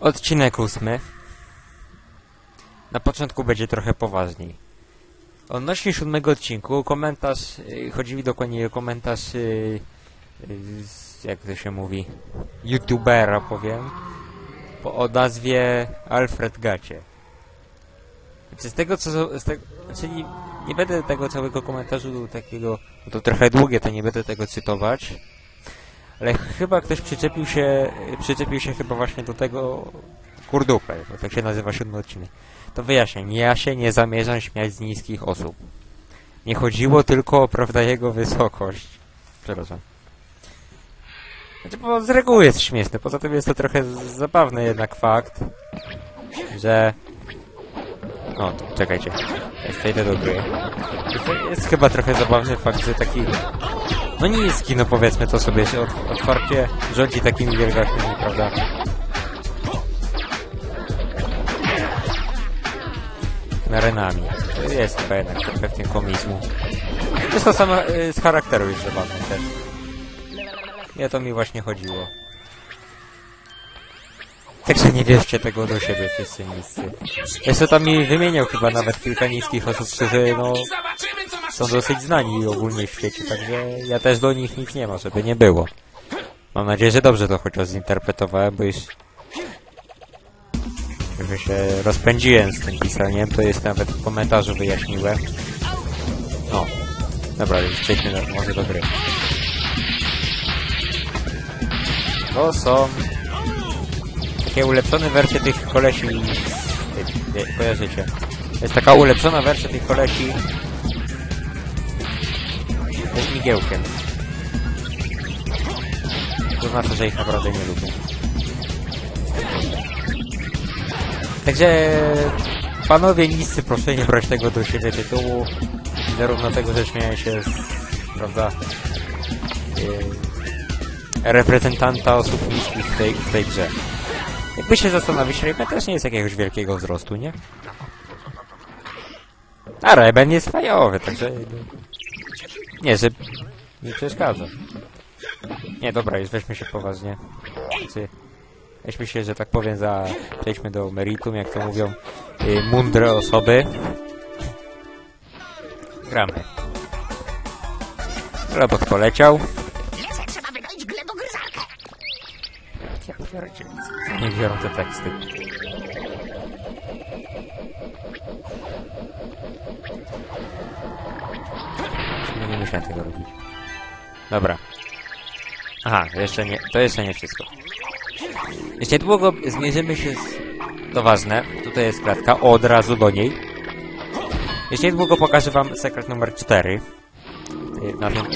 Odcinek ósmy. Na początku będzie trochę poważniej. Odnośnie siódmego odcinku, komentarz, yy, chodzi mi dokładnie o komentarz, yy, z- jak to się mówi, youtubera powiem, po, o nazwie Alfred Gacie. Znaczy z tego co, z tego, czyli nie będę tego całego komentarzu takiego, bo to trochę długie, to nie będę tego cytować, ale chyba ktoś przyczepił się, przyczepił się chyba właśnie do tego kurdupę, bo tak się nazywa siódmy odcinek. To wyjaśniam, ja się nie zamierzam śmiać z niskich osób. Nie chodziło tylko o prawda jego wysokość. Przepraszam. Znaczy, bo z reguły jest śmieszny, poza tym jest to trochę zabawny jednak fakt, że... O, czekajcie. Jeszcze idę do gry. Jest chyba trochę zabawny fakt, że taki... No niski, no powiedzmy to sobie, się otwarcie rządzi takimi wielgachnymi, prawda? Arenami. To jest chyba jednak tym komizmu. Jest to samo y, z charakteru jest zabawne też. O to mi właśnie chodziło. Także nie wierzcie tego do siebie wszyscy niscy. Jeszcze tam mi wymieniał chyba nawet kilka niskich osób, którzy no są dosyć znani ogólnie w świecie, także ja też do nich nic nie ma, żeby nie było. Mam nadzieję, że dobrze to chociaż zinterpretowałem, bo już że się rozpędziłem z tym pisaniem, to jest nawet w komentarzu wyjaśniłem. O, dobra, już przejdźmy może do gry. To są takie ulepszone wersje tych kolesi, kojarzycie. To jest taka ulepszona wersja tych kolesi z migiełkiem. To znaczy, że ich naprawdę nie lubię. Także panowie niscy, proszę nie brać tego do siebie tytułu. Zarówno tego, że śmieję się z, prawda, yy, reprezentanta osób niskich w tej, w tej grze. Jakby się zastanowić, Rayman też nie jest jakiegoś wielkiego wzrostu, nie? A Rayman jest fajowy, także... Nie, że... Nie przeszkadza. Nie, dobra, już weźmy się poważnie. Znaczy, Weźmy się, że tak powiem, za... Przejdźmy do meritum, jak to mówią yy, mądre osoby. Gramy. Robot poleciał. Nie biorą te teksty. Nie musiałem tego robić? Dobra. Aha, jeszcze nie, to jeszcze nie wszystko. Jeszcze niedługo zmierzymy się z... To ważne, tutaj jest klatka, od razu do niej. Jeszcze niedługo pokażę wam sekret numer 4. Y, Na tym...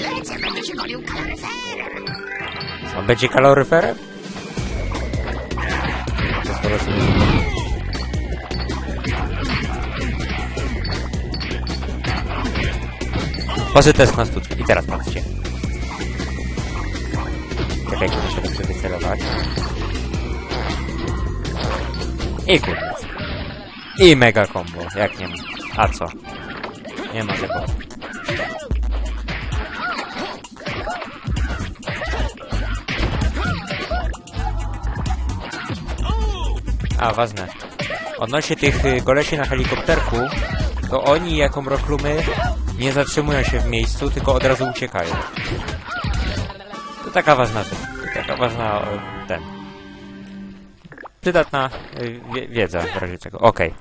On będzie kaloryferem? Pozwolę sobie zobaczyć. Pozy test na sztuczkę. I teraz patrzcie. Czekajcie, muszę dobrze wycelować. I koniec. I mega combo. Jak nie ma. A co? Nie ma tego. A, ważne. Odnośnie tych y, kolesi na helikopterku, to oni jako mroklumy nie zatrzymują się w miejscu, tylko od razu uciekają. To taka ważna rzecz. Taka ważna, e, ten... Przydatna wie, wiedza w razie czego. Okej.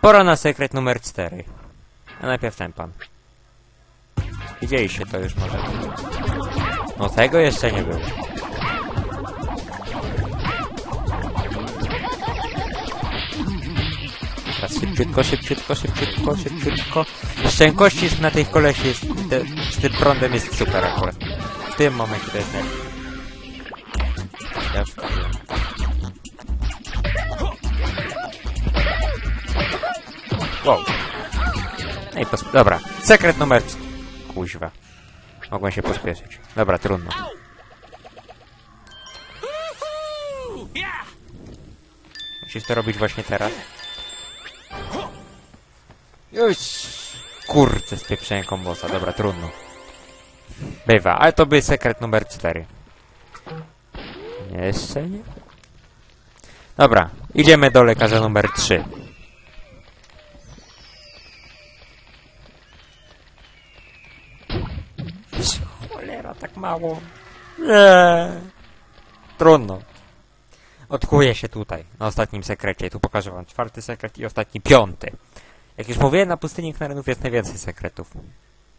Pora na sekret numer 4. A najpierw ten pan. Widzieliście to już może. No tego jeszcze nie było. Teraz szybciutko, szybciutko, szybciutko, szybciutko. Szczękościsk na tych kolesi jest, te, z tym prądem jest super akurat. W tym momencie to jest. Ja. Wow. No i. Dobra. Sekret numer... Kuźwa. Mogłem się pospieszyć. Dobra, trudno. Musisz to robić właśnie teraz. Już. Kurczę, spieprzenie kombosa. Dobra, trudno. Bywa, ale to był sekret numer 4. Jeszcze nie? Dobra, idziemy do lekarza numer 3. Cholera, tak mało. Nie. Trudno. Odkuję się tutaj, na ostatnim sekrecie. Tu pokażę wam czwarty sekret i ostatni piąty. Jak już mówiłem, na pustyni Knarenów jest najwięcej sekretów.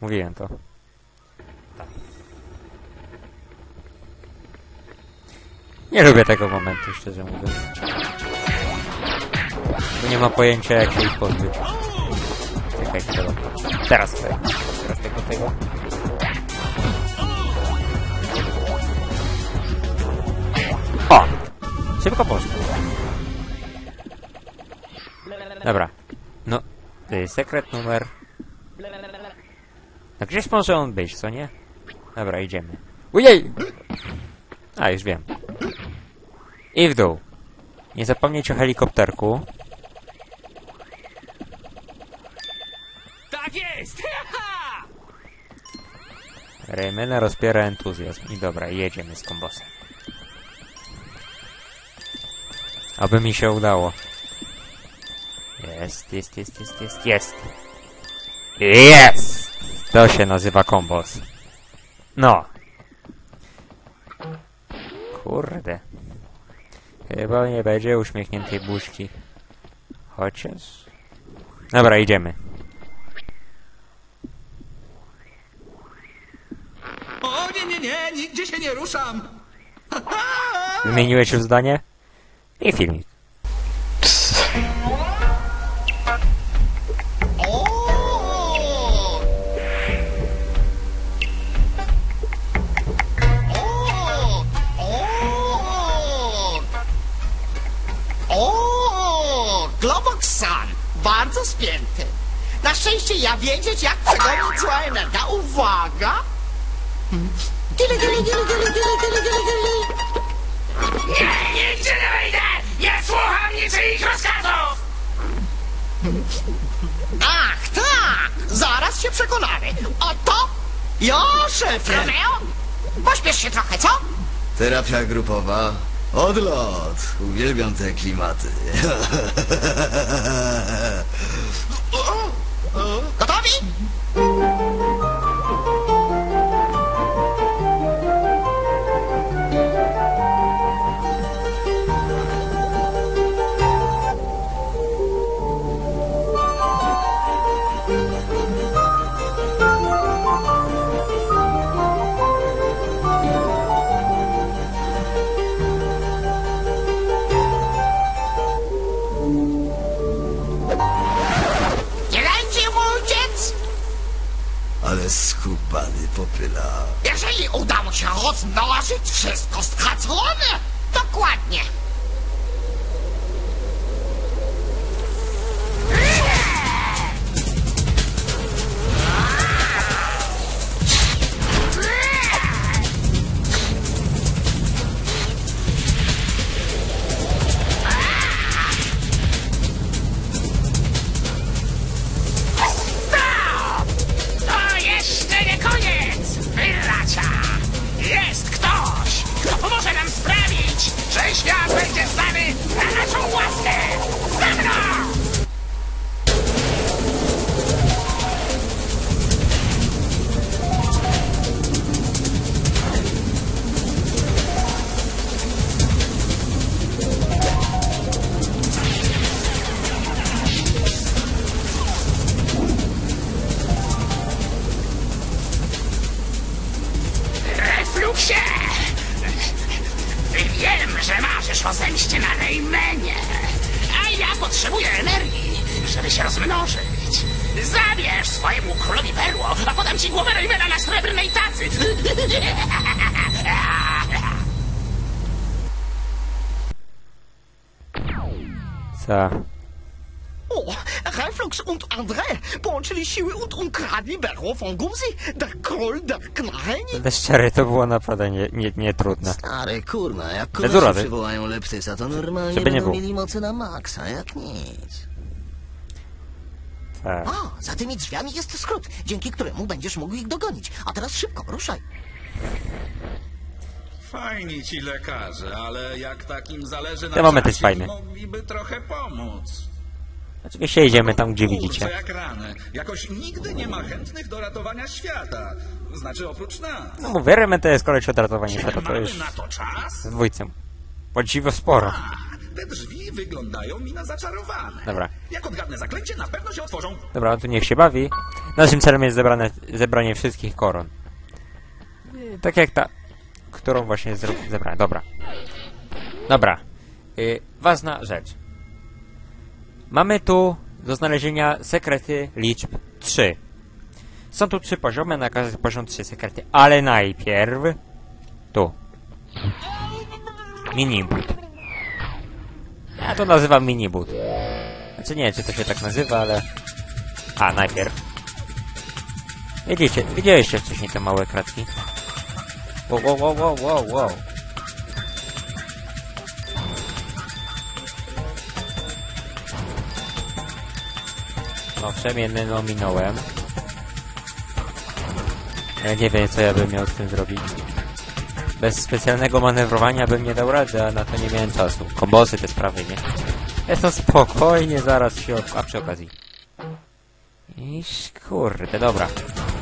Mówiłem to. Tak. Nie lubię tego momentu, szczerze mówiąc. Bo nie ma pojęcia, jak się ich pozbyć. Czekajcie, dobra. Teraz tutaj. Teraz tego, tego. O! Szybko poszło. Dobra. No, y, sekret numer... No gdzieś może on być, co nie? Dobra, idziemy. Ujej! A, już wiem. I w dół. Nie zapomnieć o helikopterku. Tak jest! Raymana rozpiera entuzjazm. I dobra, jedziemy z kombosem. Aby mi się udało. Jest, jest, jest, jest, jest, jest. Jest! To się nazywa kombos. No. Kurde. Chyba nie będzie uśmiechniętej buźki. Chociaż... Dobra, idziemy. O nie, nie, nie, nigdzie się nie ruszam! Zmieniłeś już zdanie? I filmik. Bardzo spięty. Na szczęście ja wiedzieć, jak przegonić zła energia. Uwaga! Gili, gili, gili, gili, gili, gili, gili, gili. Nie, nigdzie nie wejdę! Nie słucham niczyich rozkazów! Ach, tak! Zaraz się przekonamy. Oto ja, szefie! Romeo? Pośpiesz się trochę, co? Terapia grupowa. Odlot. Uwielbiam te klimaty. Gotowi? Jeżeli uda mu się rozmnożyć wszystko stracone, dokładnie. Co? O, Reflux und André połączyli siły und ukradli berło von Gumsi, der Król der. Będę szczery, to było naprawdę nie, nie, nie trudne. Stary kurna, jak kogoś urazy. przywołają leptysa, to normalnie Żeby nie będą było. mieli mocy na maksa, jak nic. Tak. O, za tymi drzwiami jest skrót, dzięki któremu będziesz mógł ich dogonić. A teraz szybko, ruszaj. Fajni ci lekarze, ale jak takim zależy na Ten moment jest fajny. mogliby trochę pomóc. Oczywiście idziemy tam, gdzie Kurczę, widzicie. jak rany. Jakoś nigdy nie ma chętnych do ratowania świata. Znaczy oprócz nas. No mówię, Remen to jest koleś od ratowania świata, to Mamy już na to czas? z dwójcem. Właściwie sporo. A, te drzwi wyglądają mi na zaczarowane. Dobra. Jak odgadnę zaklęcie, na pewno się otworzą. Dobra, on tu niech się bawi. Naszym celem jest zebrane, zebranie wszystkich koron. I Tak jak ta, którą właśnie zebrałem. Dobra. Dobra. Y, ważna rzecz. Mamy tu do znalezienia sekrety liczb 3. Są tu trzy poziomy, na każdy poziom trzy sekrety, ale najpierw tu. Minibut. Ja to nazywam minibut. Znaczy nie czy to się tak nazywa, ale... A, najpierw. Widzicie, widzieliście wcześniej te małe kratki? Wow, wow, wow, wow, wow, wow. No, przemienny ominąłem. Ja nie wiem, co ja bym miał z tym zrobić. Bez specjalnego manewrowania bym nie dał rady, a na to nie miałem czasu. Kombosy, te sprawy, nie? Jest to spokojnie, zaraz się... A przy okazji. Iż kurde, dobra.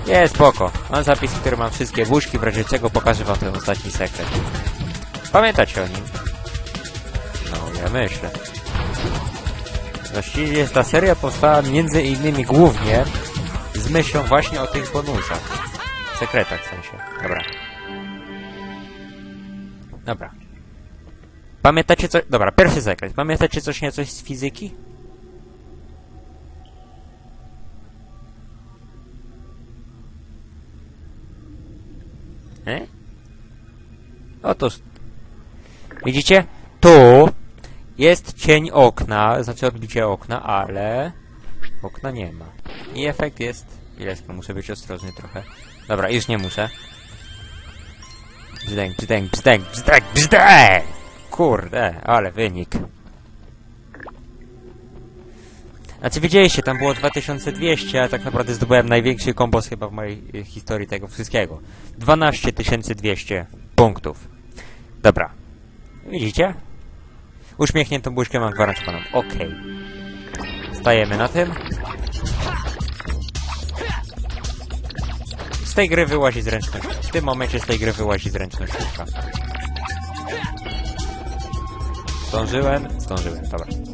Jest spoko. Mam zapis, w którym mam wszystkie buźki, w razie czego pokażę wam ten ostatni sekret. Pamiętacie o nim? No, ja myślę. Właściwie ta seria powstała między innymi głównie z myślą właśnie o tych bonusach. Sekretach w sensie. Dobra. Dobra. Pamiętacie co... Dobra, pierwszy sekret. Pamiętacie coś niecoś z fizyki? E? Otóż... Widzicie? Tu jest cień okna, znaczy odbicie okna, ale... Okna nie ma. I efekt jest... Ileczko, muszę być ostrożny trochę. Dobra, już nie muszę. Brzdęk, brzdęk, brzdęk, brzdęk, brzdęk! Kurde, ale wynik. Znaczy wiedzieliście, tam było 2200, a tak naprawdę zdobyłem największy kombos chyba w mojej y, historii tego wszystkiego. 12200 punktów. Dobra. Widzicie? Uśmiechniętą buźkę mam gwarantowaną. Okej. Stajemy na tym. Z tej gry wyłazi zręczność. W tym momencie z tej gry wyłazi zręczność. Zdążyłem? Zdążyłem, dobra.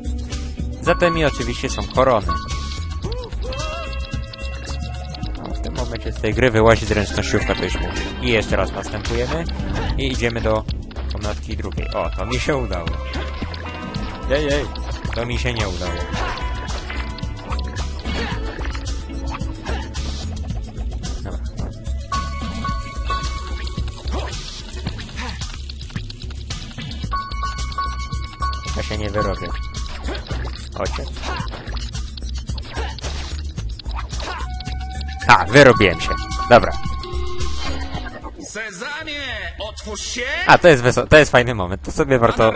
Zatem i oczywiście są korony. No, w tym momencie z tej gry wyłazi zręcznościówka, to już mówię. I jeszcze raz następujemy i idziemy do komnatki drugiej. O, to mi się udało. Jej, jej. To mi się nie udało. Wyrobiłem się. Dobra. Sezamie, otwórz się! A, to jest to jest fajny moment. To sobie warto...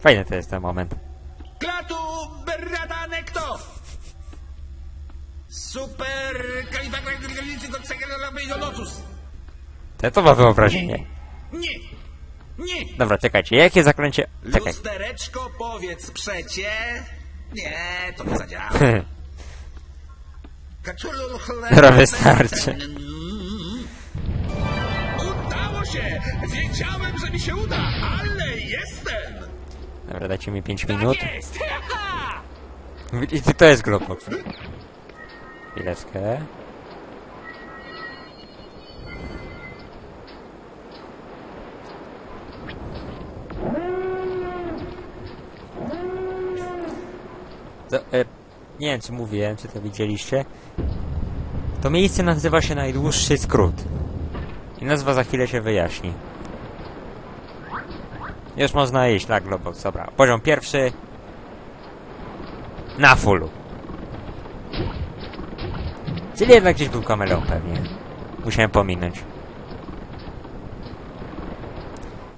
Fajny to jest ten moment. klatu berrada nekto! Super! To, to ma wyobrażenie. Nie! Nie! Dobra, czekajcie. Jakie zaklęcie... Czekaj. Lustereczko, powiedz przecie! Nie, to nie zadziała. Kaczulu Dobra, wystarczy. Udało się! Wiedziałem, że mi się uda, ale jestem! Dobra, dajcie mi 5 minut. Tak jest! I to jest Globbox. Chwileczkę. To, e, nie wiem, czy mówiłem, czy to widzieliście. To miejsce nazywa się Najdłuższy Skrót. I nazwa za chwilę się wyjaśni. Już można iść, tak, Globbox, dobra. Poziom pierwszy. Na fullu. Czyli jednak gdzieś był kameleon pewnie. Musiałem pominąć.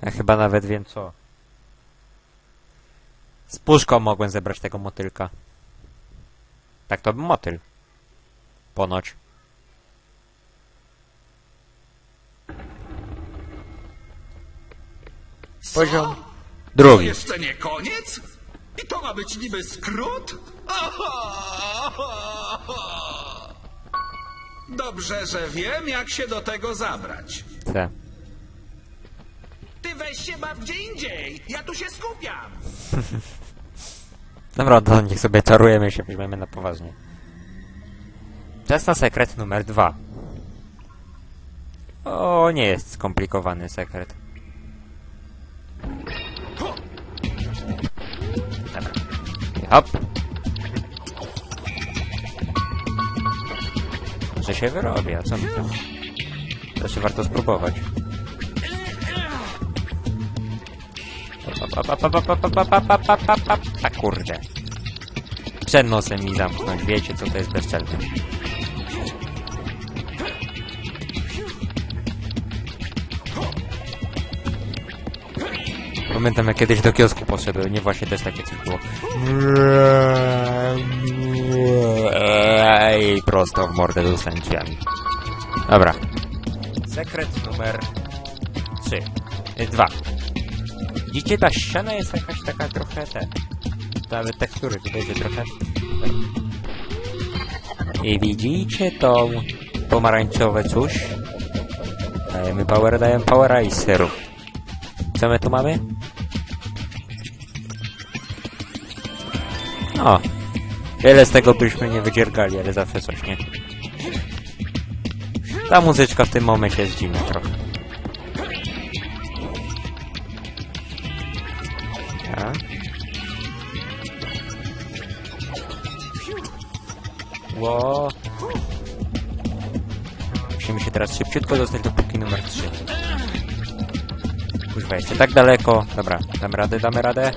Ja chyba nawet wiem co. Z puszką mogłem zebrać tego motylka. Tak to był motyl. Ponoć. Poziom drugi. To jeszcze nie koniec? I to ma być niby skrót? Dobrze, że wiem, jak się do tego zabrać. Tak. Ty weź się baw gdzie indziej. Ja tu się skupiam. Dobra, to niech sobie czarujemy się, weźmiemy na poważnie. Czas na sekret numer dwa. O, nie jest skomplikowany sekret. Dobra. Hop. Że się wyrobi, a co mi to? Się warto spróbować. A kurde. Przed nosem mi zamknąć, wiecie co to jest bezczelne. Pamiętam jak kiedyś do kiosku poszedłem, nie właśnie też takie coś było. I prosto w mordę dostałem drzwiami. Dobra. Sekret numer 3. 2. Widzicie, ta ściana jest jakaś taka trochę te. Nawet tekstury tu będzie trochę. I widzicie tą pomarańczowe coś? Dajemy power, dajemy powera i syrup. Co my tu mamy? O! Wiele z tego byśmy nie wydziergali, ale zawsze coś, nie? Ta muzyczka w tym momencie jest dziwna trochę. Ło. Musimy się teraz szybciutko dostać do półki numer 3. Kuźwa, jeszcze tak daleko. Dobra, damy radę, damy radę.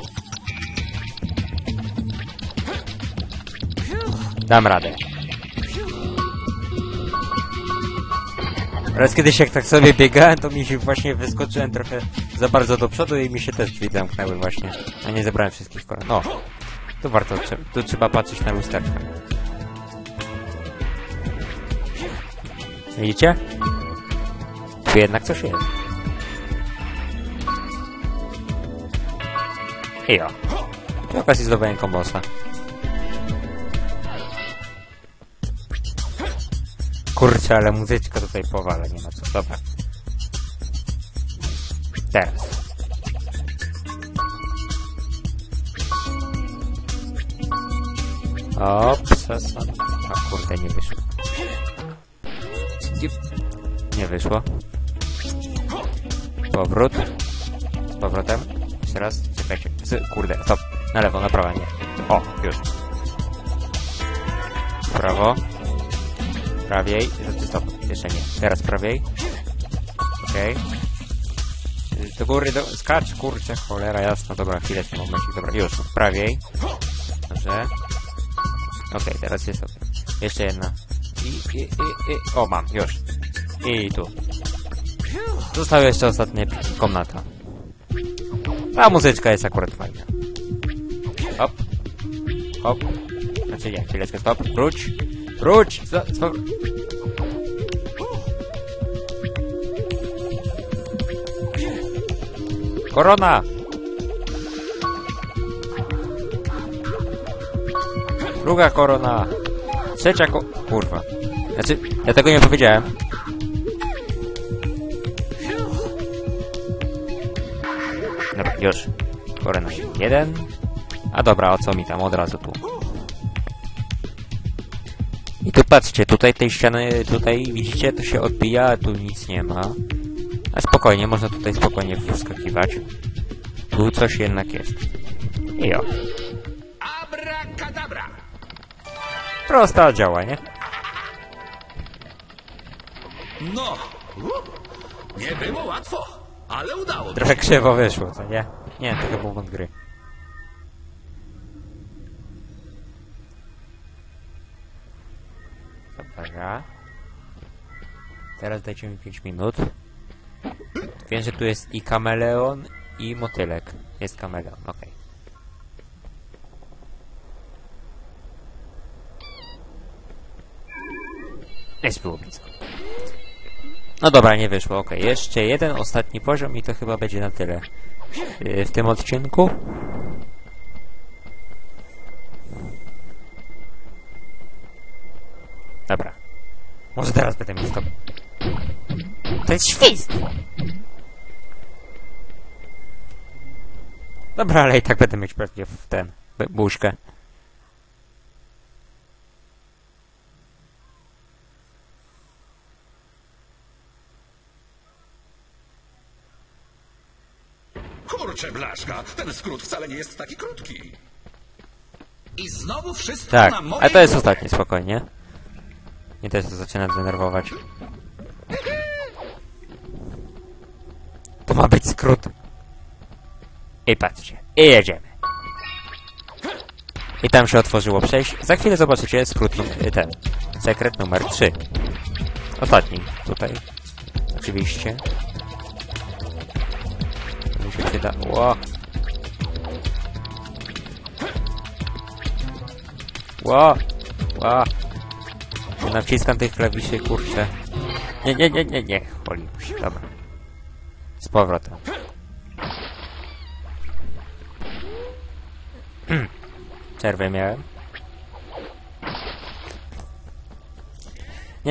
Dam radę. Raz kiedyś jak tak sobie biegałem, to mi się właśnie wyskoczyłem trochę za bardzo do przodu i mi się też drzwi zamknęły właśnie. A nie zebrałem wszystkich koron. No, to warto, tu trzeba patrzeć na lusterkę. Widzicie? Tu jednak coś jest. I o. Przy okazji zdobyłem kombosa. Kurczę, ale muzyczka tutaj powala, nie ma co. Dobra. Teraz. Ops, a kurde, nie wyszło. Nie wyszło. Powrót. Z powrotem. Jeszcze raz. Czekajcie. Z, kurde, stop. Na lewo, na prawo, nie. O, już. Prawo. Prawiej. Znaczy, stop. Jeszcze nie. Teraz prawiej. Okej. Y, Do góry, do... Skacz, kurczę, cholera jasna. Dobra, chwilę, w momencie. Dobra, już. Prawiej. Dobrze. Okej, teraz jest ok. Jeszcze jedna. I, i, i, i. O, mam, już. I tu. Została jeszcze ostatnia komnata. Ta muzyczka jest akurat fajna. Hop. Hop. Znaczy nie, chwileczkę, stop. Wróć. Wróć! Stop. Korona! Druga korona. Trzecia ko... Kurwa. Znaczy, ja tego nie powiedziałem. Już. Korona jeden. A dobra, o co mi tam od razu tu. I tu patrzcie, tutaj tej ściany, tutaj widzicie, to się odbija, a tu nic nie ma. A spokojnie, można tutaj spokojnie wskakiwać. Tu coś jednak jest. I o. Prosta działa, nie? No, nie było łatwo, ale udało. Trochę krzywo wyszło, co nie? Nie, to chyba błąd gry. Dobra. Teraz dajcie mi 5 minut. Wiem, że tu jest i kameleon, i motylek. Jest kameleon, okej. Jest było blisko. No dobra, nie wyszło, okej. Jeszcze jeden ostatni poziom i to chyba będzie na tyle. y, w tym odcinku. Dobra. Może teraz będę mieć to. To jest świst! Dobra, ale i tak będę mieć pewnie w ten, buźkę. Kurczę, blaszka, ten skrót wcale nie jest taki krótki. I znowu wszystko Tak, na mojej ale to jest głowie. ostatni, spokojnie. Nie też to zaczyna denerwować. To ma być skrót. I patrzcie, i jedziemy. I tam się otworzyło przejście. Za chwilę zobaczycie skrót num- ten. Sekret numer 3. Ostatni tutaj. Oczywiście. Się przyda. Ło. Ło. Ło. Nie Naciskam tych klawiszy, kurczę. Nie, nie, nie, nie, nie. Boli się. Dobra. Z powrotem. Przerwę miałem.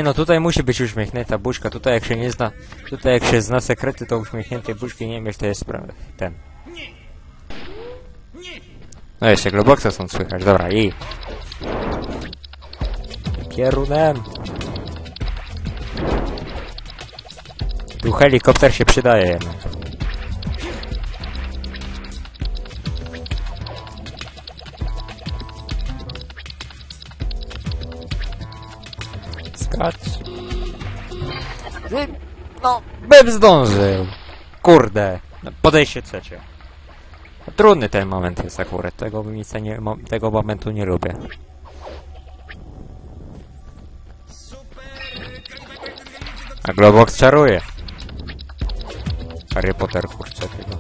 Nie no, tutaj musi być uśmiechnięta buźka. Tutaj jak się nie zna, tutaj jak się zna sekrety, to uśmiechniętej buźki nie mieć, to jest. Ten. No jeszcze Globoxa są słychać. Dobra, i. Kierunem. Tu helikopter się przydaje jednak. Ty- No, bym zdążył. Kurde. Podejście trzecie. Trudny ten moment jest akurat. Tego miejsca nie, tego momentu nie lubię. A Globox czaruje. Harry Potter kurczę tego.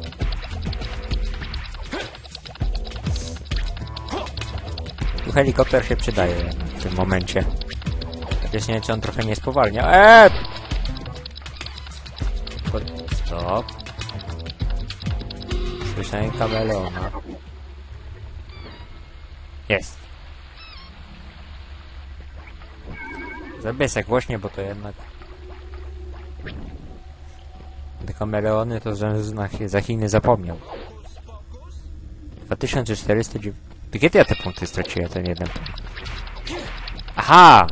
Tu helikopter się przydaje w tym momencie. Chociaż nie wiem, czy on trochę nie spowalnia. Eee! Stop. Słyszałem kameleona. Jest. Zabiesek właśnie, bo to jednak... Te kameleony to że zna- za Chiny zapomniał. 2409... Kiedy ja te punkty straciłem, ten jeden punkt? Aha!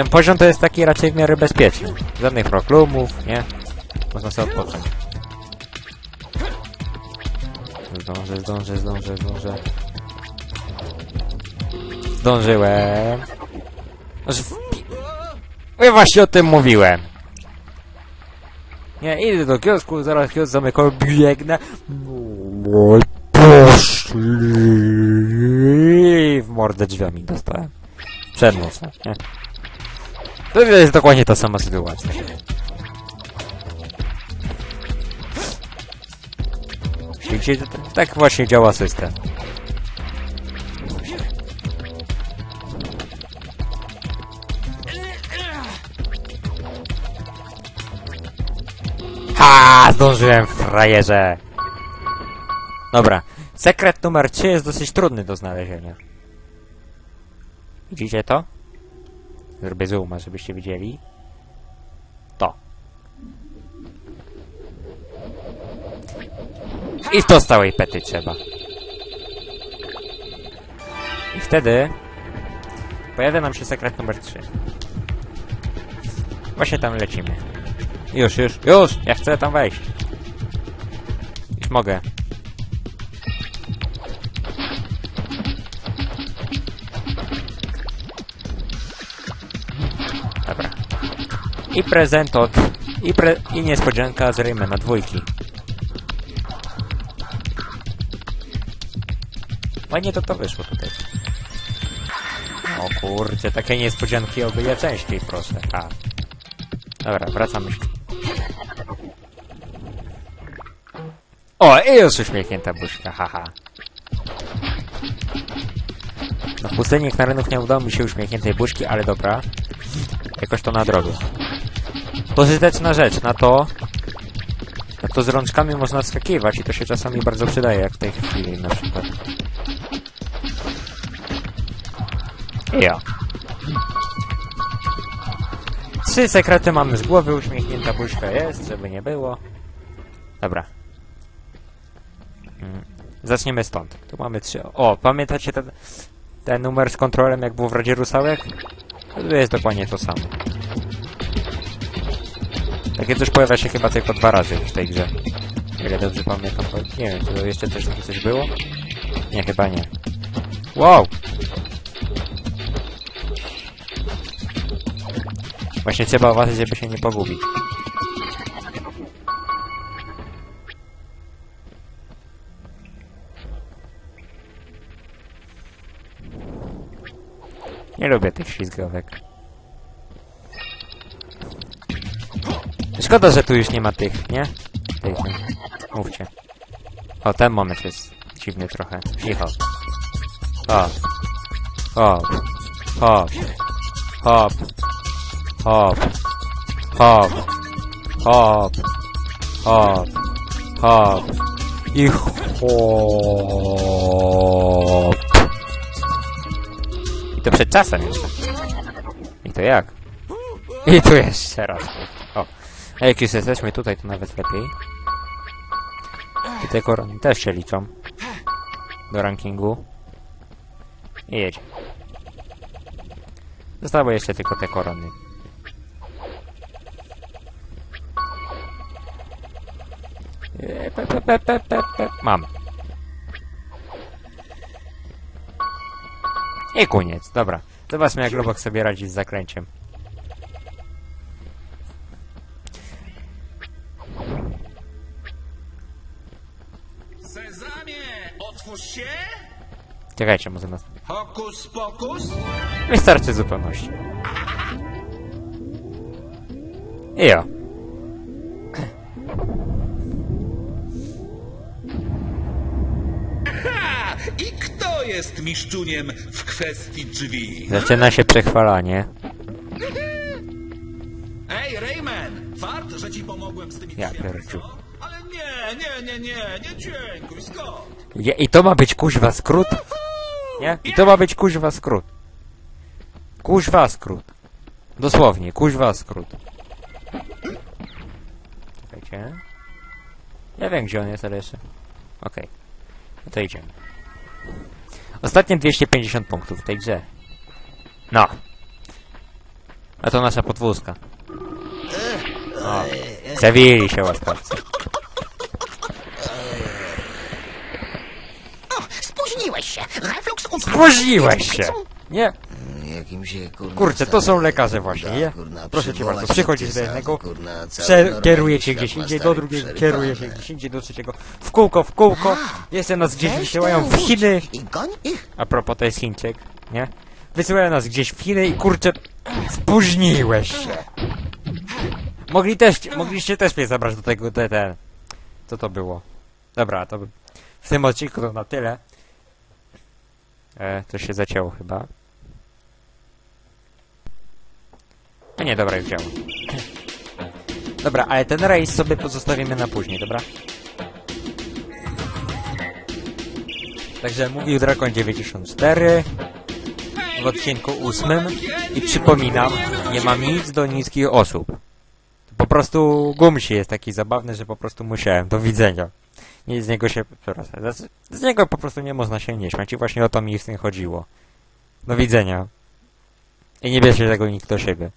Ten poziom to jest taki raczej w miarę bezpieczny. Żadnych proklumów, nie? Można sobie odpocząć. Zdążę, zdążę, zdążę, zdążę. Zdążyłem. Ja właśnie o tym mówiłem. Nie, idę do kiosku, zaraz kiosk zamykam, biegnę. Poszli. W mordę drzwiami dostałem. Przed nie? To jest dokładnie ta sama sytuacja. To- tak właśnie działa system. Ha! Zdążyłem, frajerze! Dobra. Sekret numer 3 jest dosyć trudny do znalezienia. Widzicie to? Zrobię zooma, żebyście widzieli. To. I to z całej pety trzeba. I wtedy pojawia nam się sekret numer 3. Właśnie tam lecimy. Już, już, już! Ja chcę tam wejść. Już mogę. I prezent od... I, pre, i niespodzianka z Raymana dwójki. Ładnie to to wyszło tutaj. O kurczę, takie niespodzianki oby ja częściej, proszę. A. Dobra, wracamy. O, i już uśmiechnięta buźka, haha. No w pustyni Knarenów nie udało mi się uśmiechniętej buźki, ale dobra. Jakoś to nadrobię. Pożyteczna rzecz, na to... Na to z rączkami można skakiwać i to się czasami bardzo przydaje, jak w tej chwili na przykład. Ja. Trzy sekrety mamy z głowy, uśmiechnięta buźka jest, żeby nie było. Dobra. Mm. Zaczniemy stąd. Tu mamy trzy. O, pamiętacie ten, ten numer z kontrolem, jak było w Radzie Rusałek? To jest dokładnie to samo. Takie coś pojawia się chyba tylko dwa razy w tej grze. O Ile dobrze pamiętam, nie wiem, czy to jeszcze coś takie coś było? Nie, chyba nie. Wow! Właśnie trzeba uważać, żeby się nie pogubić. Nie lubię tych ślizgawek. Szkoda, że tu już nie ma tych, nie? Tych, nie. Mówcie. O, ten moment jest dziwny trochę. Cicho. Hop. Hop. Hop. Hop. Hop. Hop. Hop. Hop. Hop. I hop. I to przed czasem jeszcze. I to jak? I tu jeszcze raz. O. A jak już jesteśmy tutaj, to nawet lepiej. I te korony też się liczą. Do rankingu. I jedzie. Zostały jeszcze tylko te korony. E. Mamy. I koniec, dobra. Zobaczmy jak Robok sobie radzi z zakręciem. Czekajcie, może nas... Hokus pokus! Wystarczy zupełności. I jo. Ha! I kto jest miszczuniem w kwestii drzwi? Zaczyna się przechwalanie. Ej, Rayman! Fart, że ci pomogłem z tymi Ja drzwiami, pierdziu. co? Ale nie, nie, nie, nie, nie dziękuj, skąd? Je, I to ma być kuźwa skrót? Nie? I to ma być kuźwa skrót. Kuźwa skrót. Dosłownie, kuźwa skrót. Czekajcie. Ja wiem gdzie on jest, ale jeszcze... Okej. No to idziemy. Ostatnie 250 punktów w tej grze. No. A to nasza podwózka. O. Zawili się łaskawcy. O, spóźniłeś się. Reflux. Spóźniłeś się! Nie, Jakim się kurna... Kurczę, to są lekarze właśnie, nie? Proszę cię bardzo, przychodzisz do jednego, prze- kieruje cię gdzieś indziej, do drugiego kieruje się gdzieś indziej, do trzeciego, w kółko, w kółko, jeszcze nas gdzieś wysyłają w Chiny, a propos to jest Chińczyk, nie? Wysyłają nas gdzieś w Chiny i kurczę, spóźniłeś się. Mogli też, mogliście też mnie zabrać do tego, te, te, co to było? Dobra, to w tym odcinku to na tyle. E, to się zacięło chyba. No nie, dobra, już działa. Dobra, ale ten rejs sobie pozostawimy na później, dobra? Także mówił Drakon 94 w odcinku 8 i przypominam, nie mam nic do niskich osób. Po prostu Gumsi jest taki zabawny, że po prostu musiałem. Do widzenia. Nie z niego się... Z, z niego po prostu nie można się nie śmiać i właśnie o to mi w tym chodziło. Do widzenia. I nie bierzcie tego nikt do siebie.